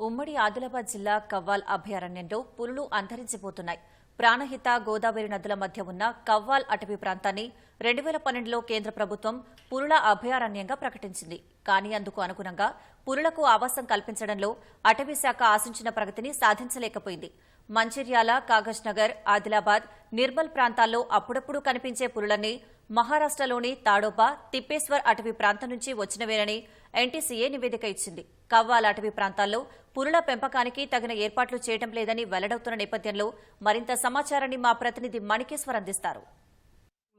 ఉమ్మడి ఆదిలాబాద్ జిల్లా కవ్వాల్ అభయారణ్యంలో పులులు అంతరించిపోతున్నాయి. ప్రాణహిత గోదావరి నదుల మధ్య ఉన్న కవ్వాల్ అటవీ ప్రాంతాన్ని రెండు వేల పన్నెండులో కేంద్ర ప్రభుత్వం పులుల అభయారణ్యంగా ప్రకటించింది. కానీ అందుకు అనుగుణంగా పులులకు ఆవాసం కల్పించడంలో అటవీ శాఖ ఆశించిన ప్రగతిని సాధించలేకపోయింది. మంచిర్యాల కాగజ్ నగర్ ఆదిలాబాద్ నిర్మల్ ప్రాంతాల్లో అప్పుడప్పుడు కనిపించే పులులన్నీ మహారాష్ట్రలోని తాడోపా తిప్పేశ్వర్ అటవీ ప్రాంతం నుంచి వచ్చినవేనని ఎన్టీసీఏ నివేదిక ఇచ్చింది. కవ్వాల అటవీ ప్రాంతాల్లో పులుల పెంపకానికి తగిన ఏర్పాట్లు చేయడం లేదని వెల్లడవుతున్న నేపథ్యంలో మరింత సమాచారాన్ని మా ప్రతినిధి మణికేశ్వర్ అందిస్తారు.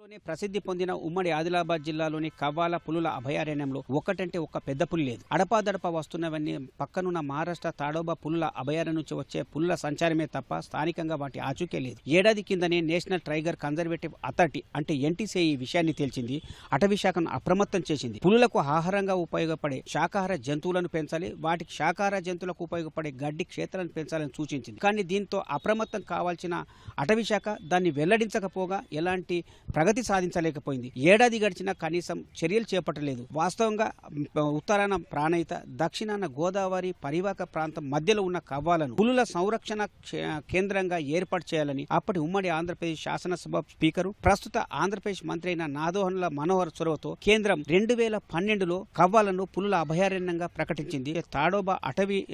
లోని ప్రసిద్ధి పొందిన ఉమ్మడి ఆదిలాబాద్ జిల్లాలోని కవ్వాల పులుల అభయారణ్యంలో ఒకటంటే ఒక పెద్ద పులి లేదు. అడపాదడప వస్తున్నవన్నీ పక్కనున్న మహారాష్ట్ర తాడోబా పులుల అభయారణ్యం నుంచి వచ్చే పులుల సంచారమే తప్ప స్థానికంగా వాటి ఆచూకే లేదు. ఏడాది కిందనే నేషనల్ టైగర్ కన్జర్వేటివ్ అథారిటీ అంటే ఎన్టీసీ ఈ విషయాన్ని తేల్చింది. అటవీ శాఖను అప్రమత్తం చేసింది. పులులకు ఆహారంగా ఉపయోగపడే శాకాహార జంతువులను పెంచాలి. వాటికి శాకాహార జంతువులకు ఉపయోగపడే గడ్డి క్షేత్రాలను పెంచాలని సూచించింది. కానీ దీంతో అప్రమత్తం కావాల్సిన అటవీ శాఖ దాన్ని వెల్లడించకపోగా ఎలాంటి ప్రగతి సాధించలేకపోయింది. ఏడాది గడిచినా కనీసం చర్యలు చేపట్టలేదు. వాస్తవంగా ఉత్తరాన ప్రాణయిత దక్షిణాన గోదావరి పరివాహక ప్రాంతం మధ్యలో ఉన్న కవ్వాలను పులుల సంరక్షణ కేంద్రంగా ఏర్పాటు చేయాలని అప్పటి ఉమ్మడి ఆంధ్రప్రదేశ్ శాసనసభ స్పీకరు ప్రస్తుత ఆంధ్రప్రదేశ్ మంత్రి అయిన నాదోహన్ల మనోహర్ చొరవతో కేంద్రం రెండు వేల పన్నెండులో కవ్వాలను పులుల అభయారణ్యంగా ప్రకటించింది. తాడోబా అటవీ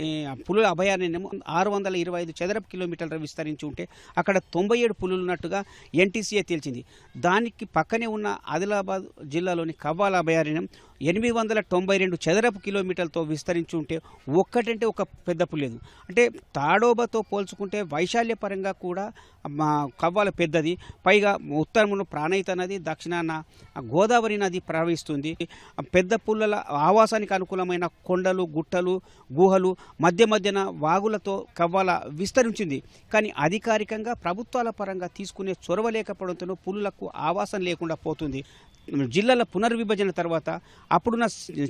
పులుల అభయారణ్యం ఆరు వందల ఇరవై ఐదు చదరపు కిలోమీటర్ల విస్తరించి ఉంటే అక్కడ తొంభై ఏడు పులులు ఉన్నట్టుగా ఎన్టీసీఏ తేల్చింది. దాని దానికి పక్కనే ఉన్న ఆదిలాబాద్ జిల్లాలోని కవ్వాల అభయారణ్యం ఎనిమిది వందల తొంభై రెండు చదరపు కిలోమీటర్లతో విస్తరించి ఉంటే ఒక్కటంటే ఒక పెద్ద పులి లేదు. అంటే తాడోబాతో పోల్చుకుంటే వైశాల్య పరంగా కూడా మా కవ్వాల పెద్దది. పైగా ఉత్తరమున ప్రాణహిత నది దక్షిణాన గోదావరి నది ప్రవహిస్తుంది. పెద్ద పుల్లల ఆవాసానికి అనుకూలమైన కొండలు గుట్టలు గుహలు మధ్య మధ్యన వాగులతో కవ్వాల విస్తరించింది. కానీ అధికారికంగా ప్రభుత్వాల పరంగా తీసుకునే చొరవ లేకపోవడంతో పులులకు ఆవాసం లేకుండా పోతుంది. జిల్లాల పునర్విభజన తర్వాత అప్పుడున్న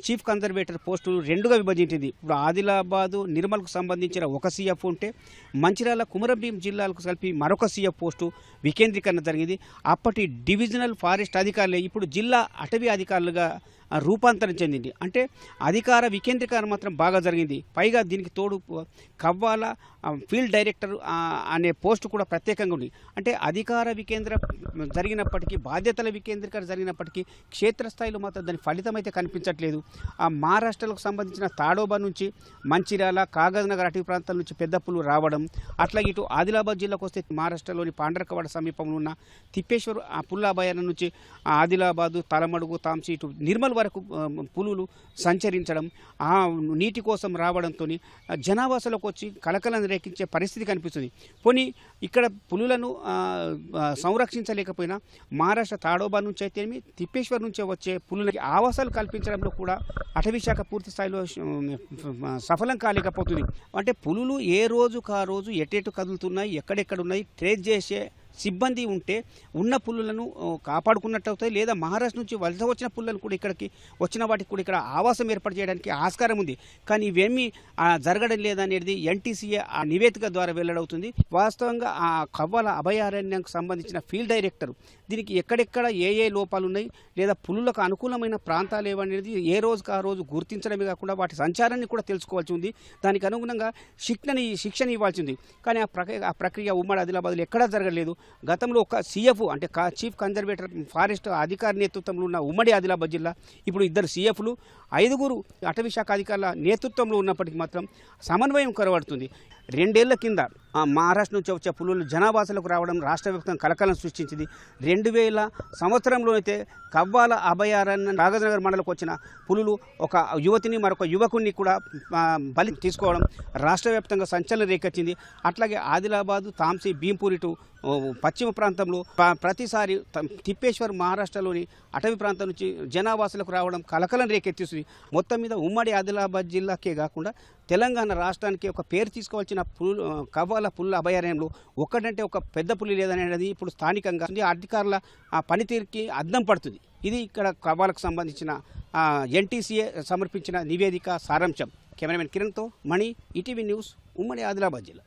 చీఫ్ కన్జర్వేటర్ పోస్టులు రెండుగా విభజించింది. ఇప్పుడు ఆదిలాబాదు నిర్మల్కు సంబంధించిన ఒక సీఎఫ్ ఉంటే మంచిర్యాల కుమరంభీం జిల్లాలకు కలిపి మరొక సీఎఫ్ పోస్టు వికేంద్రీకరణ జరిగింది. అప్పటి డివిజనల్ ఫారెస్ట్ అధికారులే ఇప్పుడు జిల్లా అటవీ అధికారులుగా రూపాంతరం చెందింది. అంటే అధికార వికేంద్రీకరణ మాత్రం బాగా జరిగింది. పైగా దీనికి తోడు కవ్వాల ఫీల్డ్ డైరెక్టర్ అనే పోస్టు కూడా ప్రత్యేకంగా ఉంది. అంటే అధికార వికేంద్ర జరిగినప్పటికీ బాధ్యతల వికేంద్రీకరణ జరిగినప్పటికీ క్షేత్రస్థాయిలో మాత్రం దాని ఫలితం అయితే కనిపించట్లేదు. ఆ మహారాష్ట్రకు సంబంధించిన తాడోబా నుంచి మంచిర్యాల కాగజ్నగర్ అటవీ ప్రాంతాల నుంచి పెద్ద పులు రావడం అట్లాగే ఇటు ఆదిలాబాద్ జిల్లాకు వస్తే మహారాష్ట్రలోని పాండ్రకవాడ సమీపంలో ఉన్న తిప్పేశ్వర్ ఆ పుల్లాభయాన నుంచి ఆదిలాబాదు తలమడుగు తాంసి ఇటు నిర్మల్ వరకు పులులు సంచరించడం ఆ నీటి కోసం రావడంతో జనావాసాలకు వచ్చి కలకలను రేకించే పరిస్థితి కనిపిస్తుంది. పోనీ ఇక్కడ పులులను సంరక్షించలేకపోయినా మహారాష్ట్ర తాడోబా నుంచి అయితేనేమి తిప్పేశ్వర్ నుంచే వచ్చే పులులకి ఆవాసాలు కల్పించడంలో కూడా అటవీ శాఖ పూర్తి స్థాయిలో సఫలం కాలేకపోతుంది. అంటే పులులు ఏ రోజుకు ఆ రోజు ఎటెటు కదులుతున్నాయి ఎక్కడెక్కడ ఉన్నాయి ట్రేస్ చేసే సిబ్బంది ఉంటే ఉన్న పుల్లులను కాపాడుకున్నట్టు అవుతాయి లేదా మహారాష్ట్ర నుంచి వలస వచ్చిన పుల్లలు కూడా ఇక్కడికి వచ్చిన వాటికి కూడా ఇక్కడ ఆవాసం ఏర్పాటు చేయడానికి ఆస్కారం ఉంది. కానీ ఇవేమీ జరగడం లేదనేది ఎన్టీసీఏ ఆ నివేదిక ద్వారా వెల్లడవుతుంది. వాస్తవంగా ఆ కవ్వల అభయారణ్యానికి సంబంధించిన ఫీల్డ్ డైరెక్టర్ దీనికి ఎక్కడెక్కడ ఏ ఏ లోపాలు ఉన్నాయి లేదా పులులకు అనుకూలమైన ప్రాంతాలు ఏవనేది ఏ రోజుకు ఆ రోజు గుర్తించడమే కాకుండా వాటి సంచారాన్ని కూడా తెలుసుకోవాల్సి ఉంది. దానికి అనుగుణంగా శిక్షణ శిక్షణ ఇవ్వాల్సి ఉంది. కానీ ఆ ప్రక్రియ ఆ ప్రక్రియ ఉమ్మడి ఆదిలాబాద్లో ఎక్కడా జరగలేదు. గతంలో ఒక సీఎఫ్ అంటే చీఫ్ కన్జర్వేటర్ ఫారెస్ట్ అధికారి నేతృత్వంలో ఉన్న ఉమ్మడి ఆదిలాబాద్ జిల్లా ఇప్పుడు ఇద్దరు సీఎఫ్లు ఐదుగురు అటవీ శాఖ అధికారుల నేతృత్వంలో ఉన్నప్పటికీ మాత్రం సమన్వయం కొరబడుతుంది రెండేళ్ళ కింద మహారాష్ట్ర నుంచి వచ్చే పులులు జనాభాసలకు రావడం రాష్ట్ర వ్యాప్తంగా కలకలం సృష్టించింది. రెండు వేల సంవత్సరంలో అయితే కవ్వాల అభయారణ్య నాగనగర్ మండలకు వచ్చిన పులులు ఒక యువతిని మరొక యువకుడిని కూడా బలి తీసుకోవడం రాష్ట్ర వ్యాప్తంగా సంచలనం రేకెత్తింది. అట్లాగే ఆదిలాబాదు తాంసీ భీంపూర్ ఇటు పశ్చిమ ప్రాంతంలో ప్రతిసారి త- తిప్పేశ్వర్ మహారాష్ట్రలోని అటవీ ప్రాంతం నుంచి జనావాసులకు రావడం కలకలం రేకెత్తిస్తుంది. మొత్తం మీద ఉమ్మడి ఆదిలాబాద్ జిల్లాకే కాకుండా తెలంగాణ రాష్ట్రానికి ఒక పేరు తీసుకోవాల్సిన పులు కవ్వాల పుల్ల అభయారణ్యంలో ఒక్కటంటే ఒక పెద్ద పులి లేదనేది ఇప్పుడు స్థానికంగా అధికారుల ఆ పనితీరుకి అద్దం పడుతుంది. ఇది ఇక్కడ కవ్వాలకు సంబంధించిన ఎన్టీసీఏ సమర్పించిన నివేదిక సారాంశం. కెమెరామెన్ కిరణ్తో మణి ఈటీవీ న్యూస్ ఉమ్మడి ఆదిలాబాద్ జిల్లా.